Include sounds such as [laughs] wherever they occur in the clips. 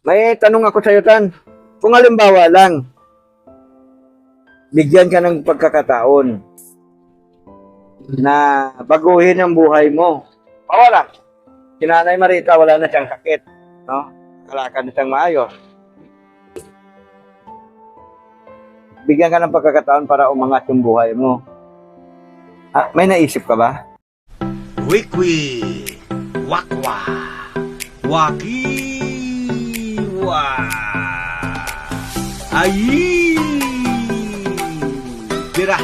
May tanong ako sa iyo, Tan. Kung halimbawa lang, bigyan ka ng pagkakataon na baguhin ang buhay mo. Pawala. Si Nanay Marita, wala na siyang sakit. No? Kalakad na siyang maayos. Bigyan ka ng pagkakataon para umangat yung buhay mo. Ah, may naisip ka ba? Wikwi, wakwa, wakiwa, ayi, tira.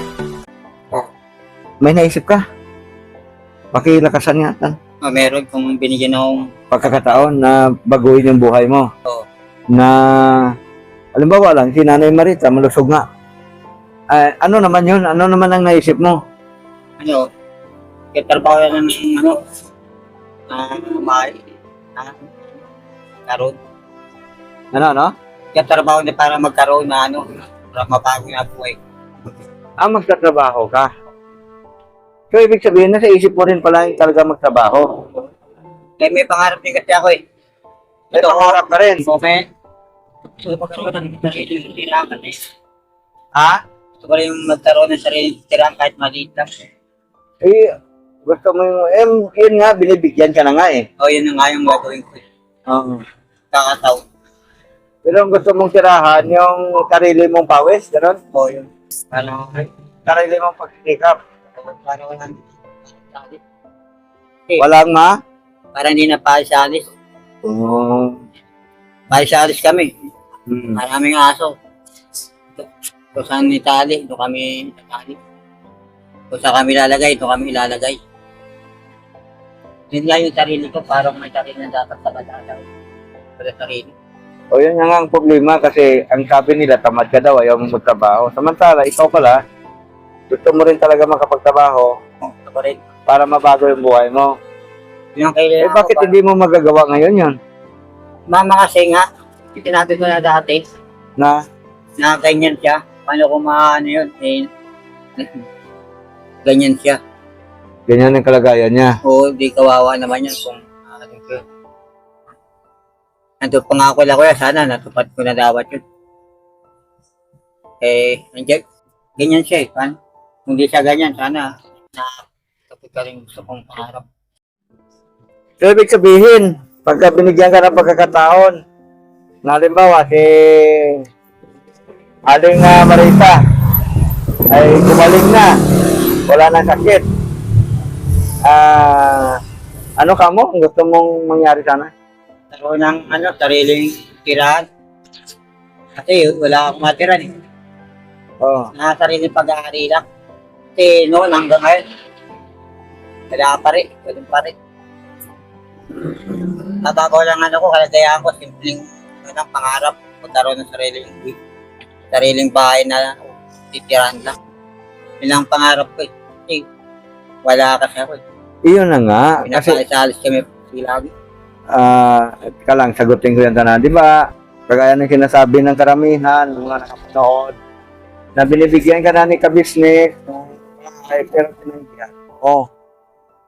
May naisip ka? Pakilakasan nga, Tan. Oh, meron kung binigyan akong pagkakataon na baguhin yung buhay mo. Oo. Na, alimbawa lang, si Nanay Marita, malusog nga. Eh, ano naman yun? Ano naman ang naisip mo? ano, katrabaho yan ng ano, ah, may, ah, karoon. Ano, ano? Katrabaho niya para magkaroon na ano, para mabago na buhay. Ah, magtatrabaho ka. So, ibig sabihin, nasa isip mo rin pala yung talaga magtrabaho. Eh, may pangarap din kasi ako eh. May pangarap ka rin. So, may, gusto ko magkaroon ng tirahan eh. Ha? Gusto ko rin magkaroon ng sariling tirahan kahit maliit lang. Eh, gusto mo yung, eh, yun nga, binibigyan ka na nga eh. O, yun na nga yung gagawin ko eh. Oo. Kakataw. Pero ang gusto mong tirahan, yung sarili mong pawis, gano'n? O, yun. Ano, Sarili mong pagsikap. para walang Walang ma? para hindi na palisalis. Oo. Palisalis kami. Hmm. Maraming aso. Kung saan itali, doon kami itali. Kung saan kami lalagay, doon kami ilalagay. Yun nga yung sarili ko, parang may sarili na dapat sa badalaw. Para sarili. O yun nga ang problema kasi ang sabi nila tamad ka daw, ayaw mong magtrabaho. Samantala, ikaw pala, gusto mo rin talaga makapagtrabaho Ito ko rin. para mabago yung buhay mo. Yun ang Eh bakit ko. hindi mo magagawa ngayon yun? Mama kasi nga, sinabi ko na dati, Na, na ganyan siya. Paano kung maano yun? Eh, [laughs] ganyan siya. ganyan ang kalagayan niya. Oo, di kawawa naman yan kung ko. Nandun pangako lang ko yan, sana natupad ko na dapat yun. Eh, nandiyan, ganyan siya eh. Paano? Kung di siya ganyan, sana na tapos ka rin gusto kong pangarap. So ibig sabihin, pagka binigyan ka ng pagkakataon, na halimbawa si Aling uh, Marita ay gumaling na, wala nang sakit. Ah, ano ka mo? Gusto mong mangyari sana? Karoon ng ano, sariling tirahan. Kasi wala akong matira eh. Oh. na sariling pag-aari lang. Kasi noon hanggang ngayon, wala pa rin, wala pa rin. Nababaw lang ano ko, kalagayan ko, simpleng ano, pangarap, magkaroon ng sariling sariling bahay na titirahan lang. Yun ang pangarap ko eh. Wala kasi ako eh. Iyon na nga. Kasi, Pinapalisalis kami lagi. Ah, ka lang, sagutin ko yan na, di ba? Kagaya ng sinasabi ng karamihan, mga nakapanood, na binibigyan ka na ni ka-business, ay pero pinagyan. Oh.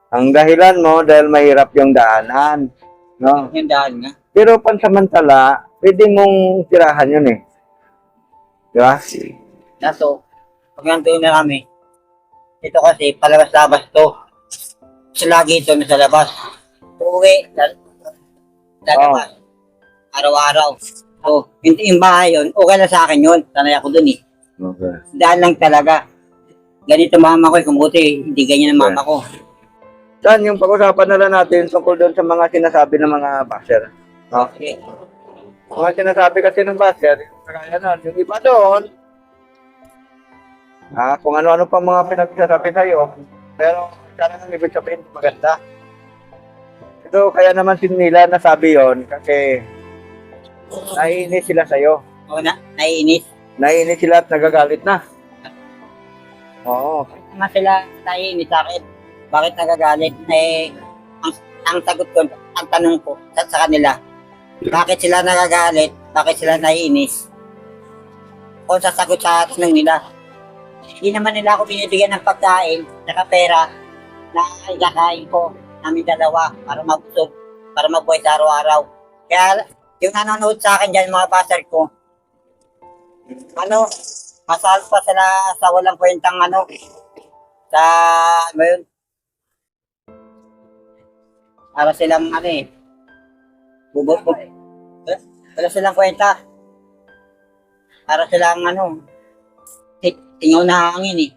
Ang dahilan mo dahil mahirap yung daanan. No? Yung dahil nga. Pero pansamantala, pwede mong tirahan yun eh. Di ba? Kaso, pag nandun na kami, ito kasi, palabas-labas to. Kasi lagi ito sa labas. Uwi, labas. Araw-araw. Oh, yung, yung bahay yun, okay lang sa akin yun. Sanay ako dun eh. Okay. Dahil lang talaga. Ganito mama ko eh, kumuti, hindi ganyan ang mama ko. Saan yung pag-usapan na lang natin tungkol doon sa mga sinasabi ng mga basher? Okay. Mga sinasabi kasi ng basher, yung kagaya nun, yung iba doon, ah, kung ano-ano pa mga pinagsasabi sa'yo, pero sana ang ibig sabihin, maganda. Ito, kaya naman nila nasabi yon kasi naiinis sila sa'yo. Oo na, naiinis. Naiinis sila at nagagalit na. Oo. Nga sila naiinis sa akin. Bakit nagagalit? Eh, ang, ang sagot ko, ang tanong ko sa, sa kanila, bakit sila nagagalit? Bakit sila naiinis? Kung sasagot sa tanong nila, hindi naman nila ako binibigyan ng pagkain, saka pera, na ikakain ko namin dalawa para mabusog, para mabuhay sa araw-araw. Kaya yung nanonood sa akin dyan, mga passer ko, ano, masal pa sila sa walang kwentang ano, sa, ano yun, para silang ano eh, bubot po. Wala silang kwenta. Para silang ano, ti- tingaw na hangin eh.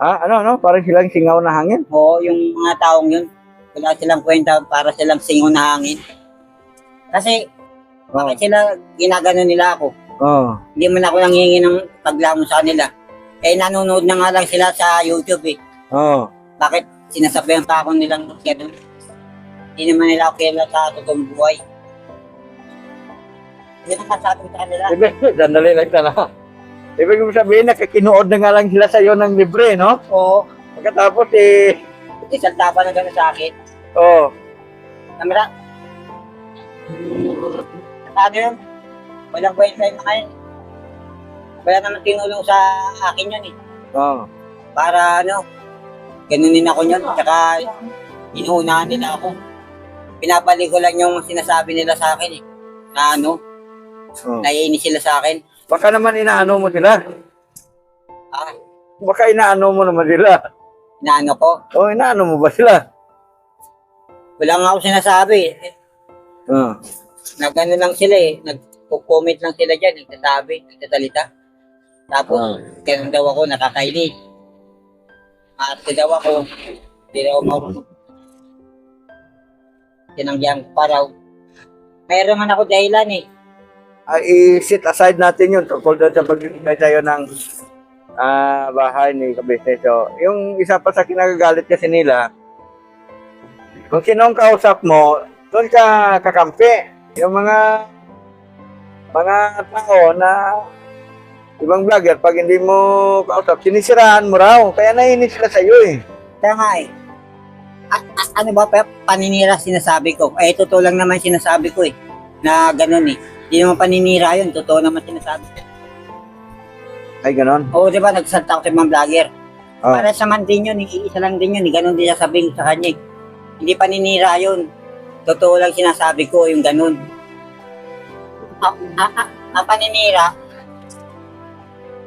Ah, ano, ano? Parang silang singaw na hangin. Oo, yung mga taong yun, wala silang kwenta para silang singaw na hangin. Kasi, Oh. bakit sila ginagano nila ako? Oh. Hindi man ako nangingi ng paglamon sa kanila. Eh, nanonood na nga lang sila sa YouTube eh. Oh. Bakit sinasabihan pa ako nilang gano'n? Hindi naman nila ako kilala sa totoong buhay. Hindi naman sabi ko sa kanila. Ibig, sandali lang sana. Ibig mo sabihin, nakikinood na nga lang sila sa'yo ng libre, no? Oo, Pagkatapos, eh, isang tapa na gano'n sa akin. Oh. Kamera. Ano yun? Walang kwenta yung mga yun. Wala naman tinulong sa akin yun eh. Oh. Para ano, ganunin ako yun. Tsaka inuunahan nila ako. Pinapali ko lang yung sinasabi nila sa akin eh. Na ano, oh. naiinis sila sa akin. Baka naman inaano mo sila. Ah, Baka inaano mo naman sila. na ano ko. Oh, inaano mo ba sila? Wala nga ako sinasabi. eh. Oh. Na gano'n lang sila eh. Nag-comment lang sila dyan. Nagsasabi, nagsasalita. Tapos, Ah. ganun daw ako, nakakainis. Ate daw ako. Hindi daw ako marunong. Tinanggihan ko pa raw. Mayroon man ako dahilan eh. Ay, i-sit aside natin yun tungkol doon sa pagbibigay tayo ng ah, bahay ni Kabisnes. So, yung isa pa sa kinagagalit kasi nila, kung sino ang kausap mo, doon ka kakampi. Yung mga mga tao na ibang vlogger, pag hindi mo kausap, sinisiraan mo raw. Kaya nainis sila sa'yo eh. Kaya nga eh. A- a- ano ba pa paninira sinasabi ko? Eh, totoo lang naman sinasabi ko eh. Na ganun eh. Hindi naman paninira yun. Totoo naman sinasabi ko. Ay, ganon. Oo, di ba? Nagsalta ako sa mga vlogger. Oh. Para sa man din yun, eh, isa lang din yun, eh. ganun din sasabihin ko sa kanya. eh. Hindi paninira yun. Totoo lang sinasabi ko, yung ganun. Ah, ah, ah, ang paninira,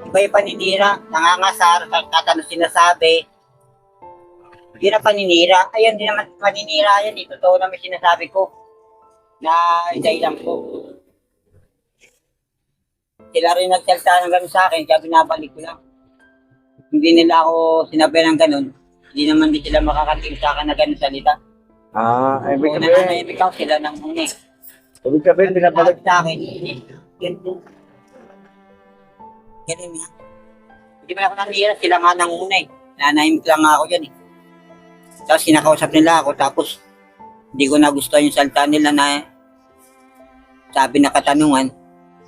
iba yung paninira, nangangasar, katano sinasabi. Hindi na paninira. Ayun, di naman paninira yan. Eh. Totoo naman sinasabi ko. Na dahilan ko. Sila rin nagsalta ng ganun sa akin, kaya binabalik ko lang hindi nila ako sinabi ng ganun, hindi naman din sila makakating sa akin na ganun salita. Ah, ibig Kung sabihin, nananahimik ako sila ng muni. ibig sabihin. Sabi sa akin, ganun. Ganun nga. Hindi man ako nanira, sila nga nang una eh. Nanahimik lang nga ako dyan eh. Tapos kinakausap nila ako, tapos hindi ko nagustuhan yung salita nila na sabi na katanungan,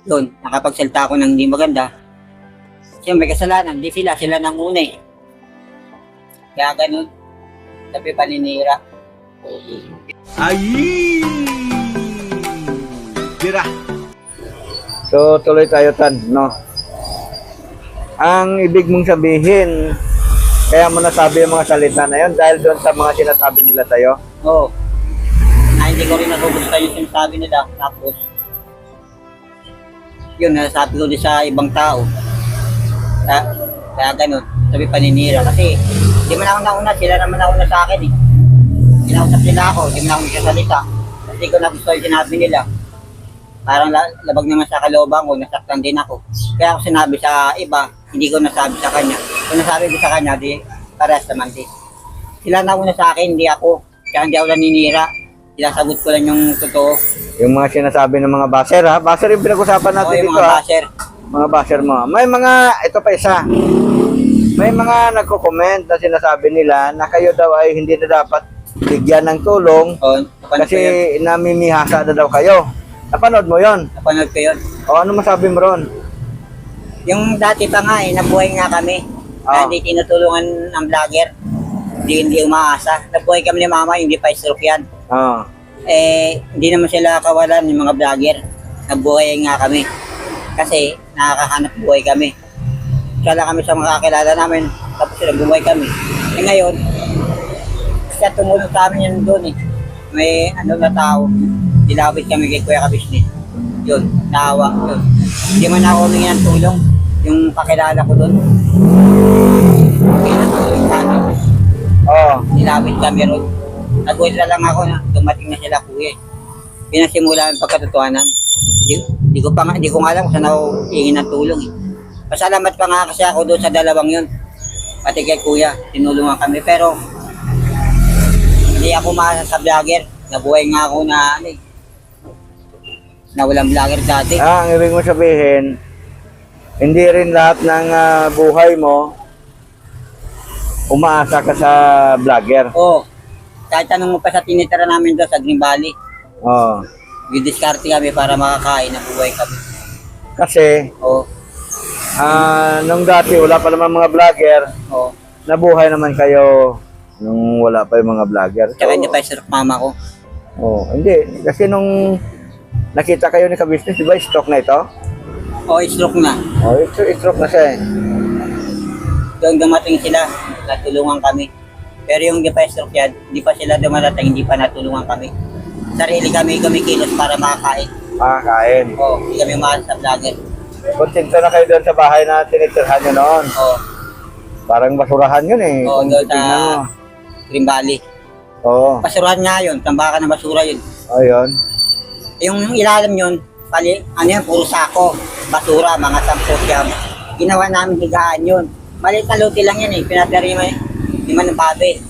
doon, nakapagsalita ako ng hindi maganda, siya may kasalanan, di sila, sila nang una eh. Kaya ganun, sabi paninira. Ay! Tira! So, tuloy tayo, Tan, no? Ang ibig mong sabihin, kaya mo nasabi yung mga salita na yun dahil doon sa mga sinasabi nila sa'yo. Oo. Na hindi ko rin nagugustuhan yung sinasabi nila. Tapos, yun, nasabi ko din sa ibang tao. Kaya, kaya ganun, sabi paninira. Kasi, di man ako nauna, sila naman nauna sa akin eh. Kinausap nila ako, di man ako nagsasalita. Hindi ko nagustuhan yung sinabi nila. Parang la- labag naman sa kalooban ko, nasaktan din ako. Kaya ako sinabi sa iba, hindi ko nasabi sa kanya. Kung nasabi ko sa kanya, di parehas naman din. Sila nauna sa akin, hindi ako. Kaya hindi ako naninira. Sinasagot ko lang yung totoo. Yung mga sinasabi ng mga baser, ha? Baser yung pinag-usapan natin yung dito, mga ha? basher. Mga baser mo. May mga, ito pa isa. May mga nagko-comment na sinasabi nila na kayo daw ay hindi na dapat bigyan ng tulong O, napanood kasi namimihasa na daw kayo. Napanood mo yon? Napanood ko yun. O ano masabi mo ron? Yung dati pa nga eh, nabuhay nga kami. Ah. Kaya hindi tinutulungan ng vlogger. Hindi, hindi umaasa. Nabuhay kami ni mama, hindi pa stroke yan. Ah. Eh, hindi naman sila kawalan yung mga vlogger. Nabuhay nga kami. Kasi nakakahanap buhay kami. Kala kami sa mga kakilala namin, tapos sila buhay kami. Eh ngayon, siya tumulong sa amin yun doon eh. May ano na tao, dilapit kami kay Kuya Kabisnes. Yun, naawa yun. Hindi man ako humingi ng tulong. Yung kakilala ko doon. Oo. Nilapit kami ron. Nagulat lang ako na dumating na sila kuya. eh. Pinasimulan ang pagkatotohanan. Di, ko pa nga, di ko nga alam kung saan ako hihingi ng tulong eh. Pasalamat pa nga kasi ako doon sa dalawang yun. Pati kay kuya, tinulungan kami. Pero, hindi ako maasa sa vlogger. Nabuhay nga ako na, ano eh, na walang vlogger dati. Ah, ang ibig mo sabihin, hindi rin lahat ng ah, buhay mo umaasa ka sa vlogger. Oo. Kahit anong mo pa sa tinitira namin doon sa Green Valley, Oo. didiskarte kami para makakain na buhay kami. Kasi, Oo. Ah, nung dati wala pa naman mga vlogger, Oo. nabuhay naman kayo nung wala pa yung mga vlogger. Tsaka hindi pa yung mama ko. Oo, hindi. Kasi nung nakita kayo ni ka-business, di ba, stock na ito? Oo, stroke na. Oo, ito, stroke na siya eh. Doon dumating sila, natulungan kami. Pero yung di pa stroke yan, hindi pa sila dumarating, hindi pa natulungan kami. Sarili kami kumikilos para makakain. Makakain. Oo, hindi kami mahal sa vlogger. Kontento na kayo doon sa bahay na tinitirhan nyo noon. Oo, Parang basurahan yun eh. Oo, kung doon sa- titignan mo. Green Valley. Oo. Basurahan nga yun, tambakan ng basura yun. Oh, yun. Yung ilalim yun, pali, ano yan, puro sako, basura, mga sampo siyam. Ginawa namin higaan yun. Maliit na luti lang yan eh, pinatari mo lima ng babe.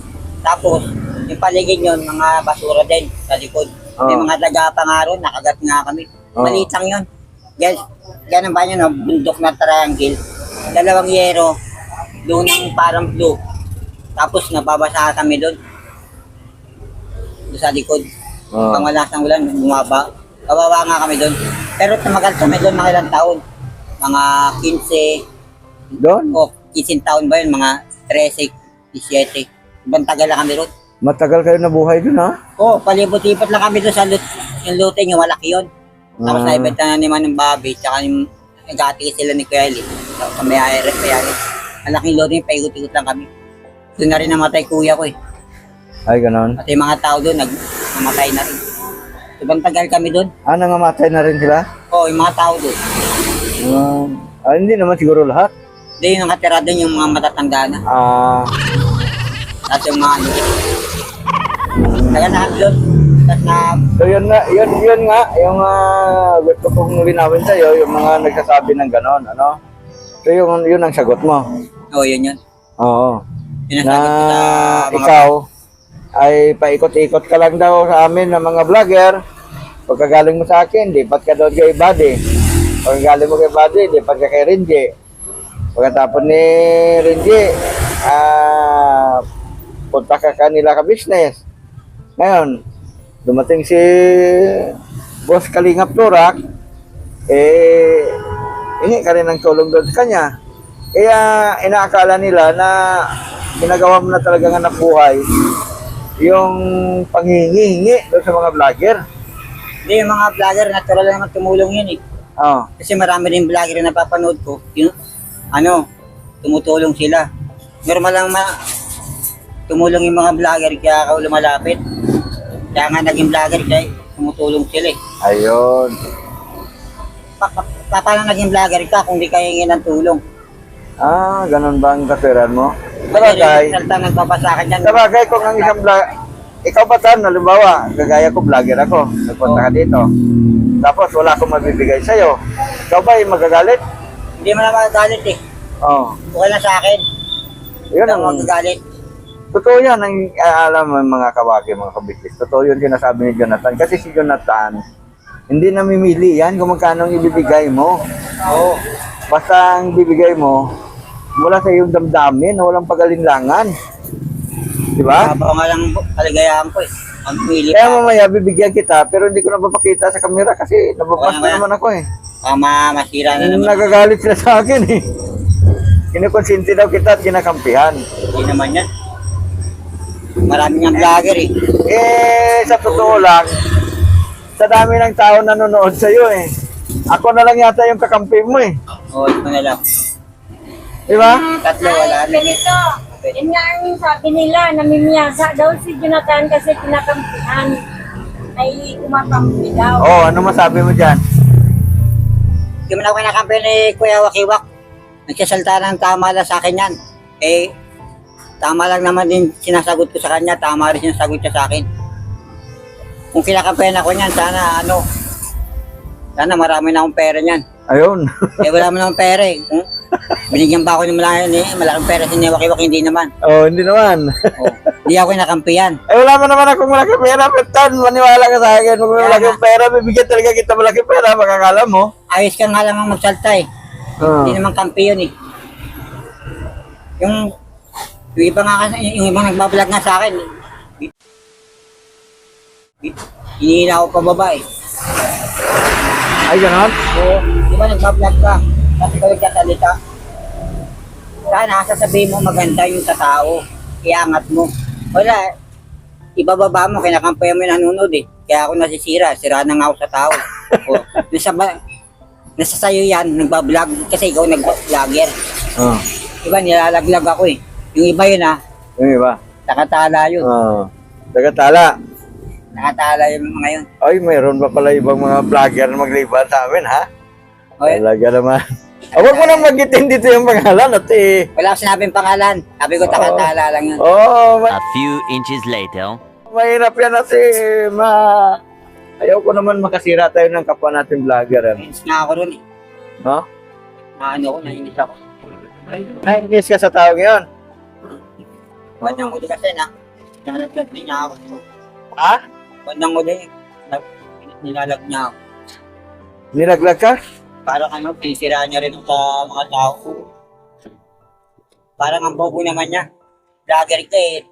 Tapos, yung paligid yun, mga basura din sa likod. May Oo. mga daga pa nga ron, nakagat nga kami. Oo. Maliit lang yun. Guys, ganun ba yun, no? bundok na triangle. Dalawang yero, doon ang parang blue. Tapos nababasa kami doon. Doon sa likod. Oo. Pang wala sang ulan, bumaba. Kawawa nga kami doon. Pero tumagal kami doon mga ilang taon. Mga 15, Doon? o 15 taon ba yun? Mga 13, 17. Ibang tagal lang kami doon. Matagal kayo nabuhay doon ha? Oo, oh, palibot-libot lang kami doon sa lut yung lutin, yung malaki yun. Tapos Ah. naibenta na ni Manong Bobby, tsaka yung nagati sila ni Kuya Eli. Tapos kami IRS kaya yun. Malaking lutin, paikot-ikot lang kami. Doon na rin namatay kuya ko eh. Ay, ganon. Pati yung mga tao doon, nag namatay na rin. Ibang tagal kami doon. Ah, nangamatay na rin sila? Oo, yung mga tao doon. Um, ah, hindi naman siguro lahat. Hindi yung nakatira doon yung mga matatanda na. Ah, Tapos yung mga ano. Kaya na doon. Na, so yun nga, yun, yun nga, yung ah, gusto kong linawin sa'yo, yung mga nagsasabi ng ganon, ano? So yun, yun ang sagot mo. oo, yun yun. Oo. Yun ang Na sagot ko sa mga ikaw ay paikot-ikot ka lang daw sa amin ng mga vlogger. Pagkagaling mo sa akin, di ba't ka doon kay Buddy? Pagkagaling mo kay Buddy, di ba't ka kay Rinje? Pagkatapos ni Rinje, ah, punta ka kanila ka business. Ngayon, dumating si Boss Kalingap Turak, eh, hingi ka rin ng tulong doon sa kanya. Kaya inaakala nila na ginagawa mo na talaga ng buhay yung panghihingi doon sa mga vlogger. Hindi, yung mga vlogger, natural lang naman tumulong yun eh. Oh. Kasi marami rin vlogger na napapanood ko, yun, ano, tumutulong sila. Normal lang ma tumulong yung mga vlogger kaya ako lumalapit. Kaya nga naging vlogger kaya tumutulong sila eh. Ayun. Pa, pa, pa, paano naging vlogger ka kung di ka hingin ng tulong? Ah, ganun ba ang kasiran mo? Sabagay. rin salta nagbabasa ka dyan. Sabagay kung ang isang vlog... Ikaw ba tan, halimbawa, gagaya ko, vlogger ako. Nagpunta ka dito. Tapos wala akong mabibigay sa'yo. Ikaw ba ay magagalit? Hindi mo na magagalit eh. Oh. Okay lang sa akin. Yun Hindi ako ang... magagalit. Totoo yan, ang ah, alam mo mga kawaki, mga kabisnes. Totoo yun sinasabi ni Jonathan. Kasi si Jonathan, hindi namimili yan kung magkano ang ibibigay mo. Oo. Basta ang bibigay mo, mula sa iyong damdamin walang pagalinlangan. Di ba? Trabaho nga lang po, kaligayahan ko eh. Ang pili Kaya mamaya bibigyan kita, pero hindi ko na papakita sa kamera kasi nababas Wala, na wala. naman ako eh. Tama, masira na naman. Nagagalit sila sa akin eh. Kinukonsinti daw kita at kinakampihan. Hindi naman yan. Marami niyang vlogger eh. Eh, sa totoo lang, sa dami ng tao nanonood sa iyo eh. Ako na lang yata yung kakampi mo eh. Oo, ito na lang. Di ba? Tatlo, wala na. Ganito. Yun nga ang sabi nila, namimiyasa daw si Jonathan kasi kinakampihan. Ay kumakampi daw. Oh, ano masabi mo dyan? Yung na ako kinakampi ni Kuya Wakiwak, nagsasalta ng tama lang sa akin yan. Eh, tama lang naman din sinasagot ko sa kanya, tama rin sinasagot niya sa akin. Kung kinakampihan ako niyan, sana ano, sana marami na akong pera niyan. Ayun. [laughs] Eh, wala mo naman pera eh. Hmm? Binigyan ba ako ng malaking, ni, malaking pera si Wakiwak, hindi naman. oh, hindi naman. Oh, hindi ako kinakampihan. [laughs] Eh, wala mo naman akong malaking pera, Petan. Maniwala ka sa akin. Kung may malaking pera, bibigyan talaga kita malaking pera. Makakala mo. Ayos ka nga lang ang magsalta eh. Oh. Hindi naman kampi yun eh. Yung, yung iba nga kasi, yung ibang nagbablog nga sa akin, hinihila ako pababa eh. Ay, ganon. Oo, di ba nagbablog ka? Kasi ikaw nagkasalita. Sana sasabihin mo maganda yung sa tao. Iangat mo. Wala, ibababa mo, kinakampayan mo yung nanonood eh. Kaya ako nasisira, sira na nga ako sa tao. [laughs] o, nasa, ba, nasa sayo yan, nagbablog, kasi ikaw nagblogger. Oh. Diba, nilalaglag ako eh. Yung iba yun ah, Yung iba. nakatala yun. Oh. Tagatala. Nakatala yung mga yun. Ay, mayroon pa pala ibang mga vlogger na magliban sa amin, ha? O, Talaga naman. Oh, wag mo nang magitin dito yung pangalan at eh. wala akong sinabing pangalan. Sabi ko, nakatala lang yun. Oh, ma- A few inches later. mahirap yan kasi ma... Ayaw ko naman makasira tayo ng kapwa natin vlogger. Ano? Nainis nga ako ron eh. No? Na ano ko, nainis ako. Nainis ka sa tao ngayon. Bandang huli kasi na, nalaglag din niya ako. Ha? Bandang huli, nilalag niya ako. Nilaglag ka? Parang ano, pinisira niya rin sa mga tao. Parang ang bobo naman niya. Vlogger ka eh.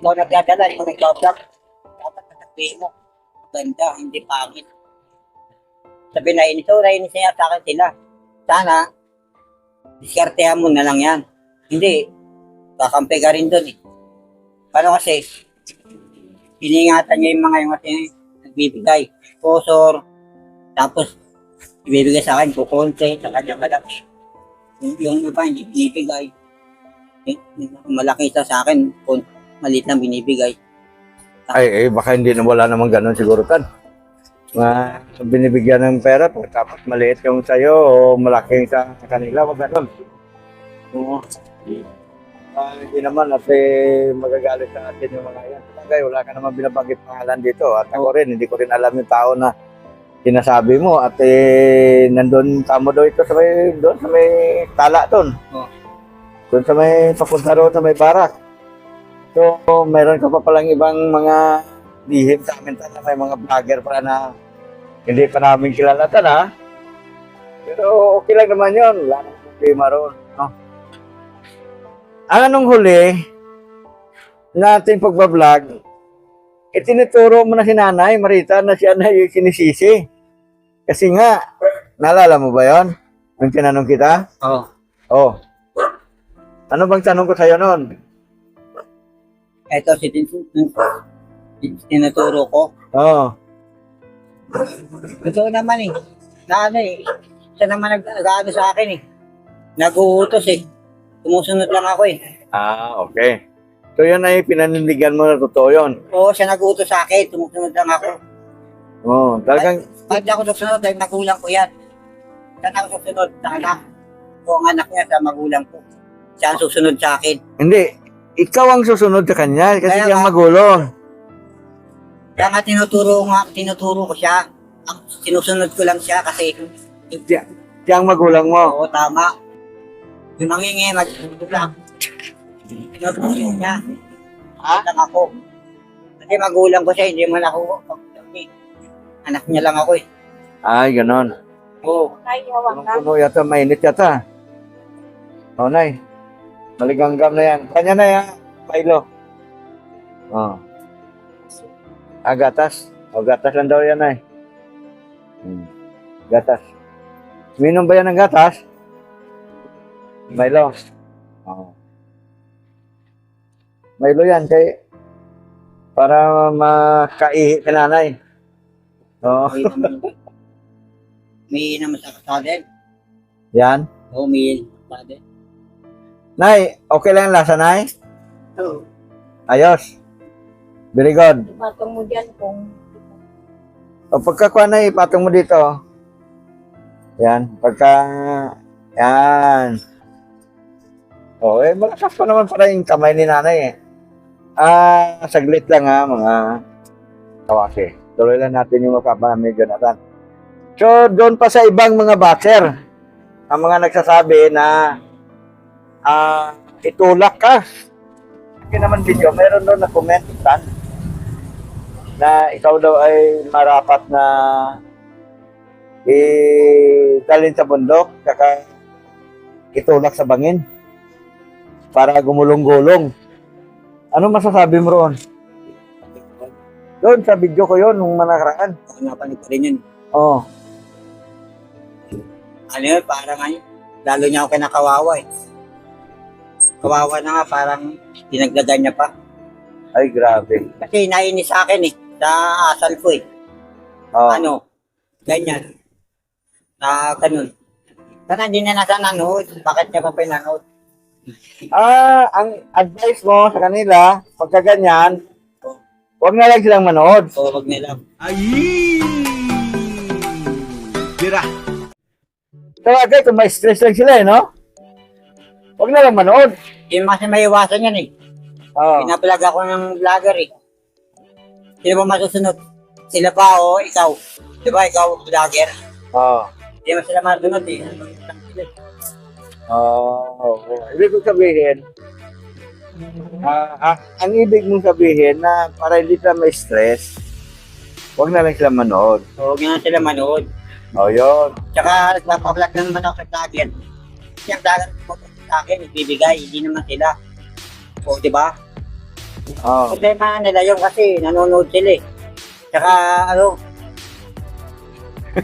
Ikaw nagdadala, ikaw nag-vlog. Dapat nasabihin mo. Ganda, hindi pangit. Sabi na inis, so nainis niya sa akin sila. Sana, diskartehan mo na lang yan. Hindi, kakampi ka rin doon eh. Paano kasi, iningatan niya yung mga yung kasi nagbibigay. Sponsor, tapos ibibigay sa akin, kukonte, sa kanya kalap. Yung, yung iba, hindi binibigay. Eh, malaki sa akin, maliit lang binibigay. Ay, eh, baka hindi na wala namang ganun siguro tan. Ma, binibigyan ng pera, tapos maliit yung sa'yo o malaking sa sa kanila, wag ganun. Oo. Ah, hindi naman at eh, magagalit sa atin yung mga yan. Sabagay, wala ka naman binabanggit pangalan dito. At ako rin, hindi ko rin alam yung tao na sinasabi mo. At eh, nandun kamo daw ito sa may, doon sa may tala doon. Oo. Doon sa may papunta roon sa may barak. So, meron ka pa palang ibang mga lihim sa amin na may mga vlogger pa na hindi pa namin kilala tan ha. Pero okay lang naman yun. Wala namang problema roon. Ang anong huli natin pagbablog, itinuturo mo na si nanay, Marita, na siya na yung sinisisi. Kasi nga, naalala mo ba yon? Nung tinanong kita? Oo. Oh. Ano bang tanong ko sa'yo noon? Ito, si tin tin- tinuturo ko. Oh. Ito naman eh. Na ano eh. Siya naman nag sa akin eh. Naguutos eh. Tumusunod lang ako eh. Ah, okay. So yan ay pinanindigan mo na totoo yun. Oo, siya naguutos sa akin. Tumusunod lang ako. Oh, talagang, Bakit ako susunod? Dahil magulang ko yan. Saan ako susunod? Sa anak. O ang anak niya sa magulang ko. Siya ang susunod sa akin. hindi. Ikaw ang susunod sa kanya kasi Kaya siyang nga. magulong. Kaya nga tinuturo nga, tinuturo ko siya. Ang sinusunod ko lang siya kasi Siya, siya ang magulang mo. oo, tama. Yung mangingi, mag lang. Tinuturo niya. Ha? Lang ako. Kasi magulang ko siya, hindi man ako. Anak niya lang ako eh. Ay, ganon. Oo. Ay, hawak ka. Punong-puno yata, mainit yata. Oh, nay. Maliganggam na yan. Kanya na yan, Milo. Oh. Ah, gatas. Oh, gatas lang daw yan, ay. Hmm. Gatas. Minom ba yan ng gatas? Milo. Oh. Milo yan, kay para makaihi ka nanay. Oo. May naman. Sa kasaden. Yan. Oo, may kasaden. Nay, okay lang lasa, Nay? Oo. Ayos. Very good. Patong mo dyan kung O pagkakuha na ipatong mo dito. Yan, pagka, yan. O, eh, malakas pa naman para yung kamay ni nanay eh. Ah, saglit lang ha, mga kawaki. Tuloy lang natin yung mapapamay Jonathan. So, doon pa sa ibang mga boxer, ang mga nagsasabi na ah, itulak ka. Kasi naman video, meron doon na comment tan na ikaw daw ay marapat na eh, dalhin sa bundok, saka itulak sa bangin para gumulong-gulong. Ano masasabi mo roon? Doon sa video ko yon nung manakaraan. Ako napanood ko rin yun. Oh, Ano yun, parang ngayon, lalo niya ako kinakawawa eh. Kawawa na nga, parang dinagdagan niya pa. ay grabe. Kasi nainis sa akin eh, sa asal ko eh. Oh. Ano, ganyan. Na ganun. Sana hindi na nasa nanood. Bakit niya pa pinanood? Ah, ang advice mo sa kanila, pagka ganyan, huwag na lang silang manood. O wag nila. Ay! Tira! Tawagay kung may stress lang sila eh, no? Huwag na lang manood. Mo kasi maiwasan yan eh. Oh. Pinapalag ako ng vlogger eh. Sino ba masusunod? Sila pa o ikaw? Di ba ikaw vlogger? Oh. Hindi mo sila masunod eh. Oh, ibig kong sabihin, ah, ah, ang ibig mong sabihin na para hindi sila may stress, huwag na lang sila manood. So, huwag na sila manood. Oh, yun. Tsaka nagpapablog lang naman ako sa vlogger. Yung vlogger mo sa akin, ibibigay, hindi naman sila. O, di ba? Oh. Problema nila yung kasi nanonood sila eh. Tsaka ano, [laughs]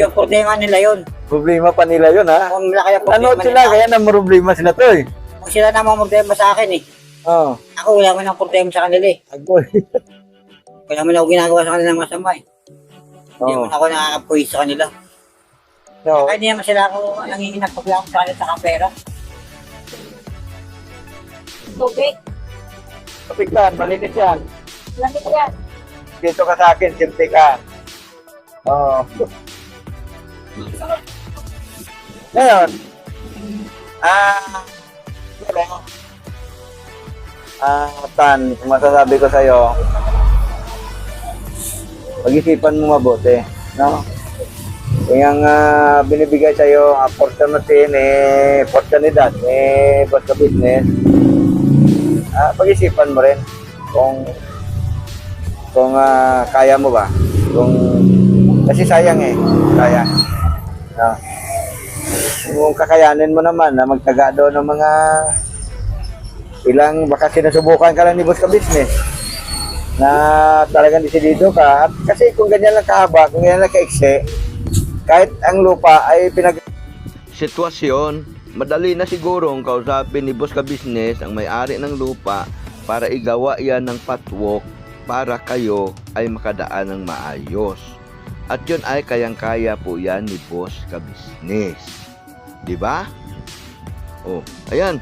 yung problema nila yun. Problema pa nila yun, ha? Kung malaki ang problema Nanood sila, nila, kaya na problema sila to, eh. kung sila na problema sa akin eh. Oh. Ako wala mo ng problema sa kanila eh. Ako, [laughs] Wala mo na ako ginagawa sa kanila ng masama eh. Hindi oh. mo ako nakakapuwi sa kanila. So, Kaya hindi naman sila ako nanginginig pag ako sa kanila sa kapera. Tubig. kapigtan, malinis yan. Lamig yan. Dito ka sa akin, simple ka. Oo. Ngayon, ah, ano, ah, Tan, kung masasabi ko sa'yo, pag-isipan mo mabuti, no? Yung uh, binibigay sa'yo, opportunity ni oportunidad ni boss ka business, ah, pag-isipan mo rin kung kung ah, kaya mo ba kung kasi sayang eh sayang no? Kung kakayanin mo naman na magtaga doon ng mga ilang baka sinusubukan ka lang ni boss ka business na talagang desidido ka at kasi kung ganyan lang kahaba kung ganyan lang kaiksi kahit ang lupa ay pinag sitwasyon, madali na sigurong kausapin ni Boss ka Business ang may-ari ng lupa para igawa yan ng patwalk para kayo ay makadaan ng maayos. At yun ay kayang-kaya po yan ni Boss ka Business. Di ba? Oh, ayan.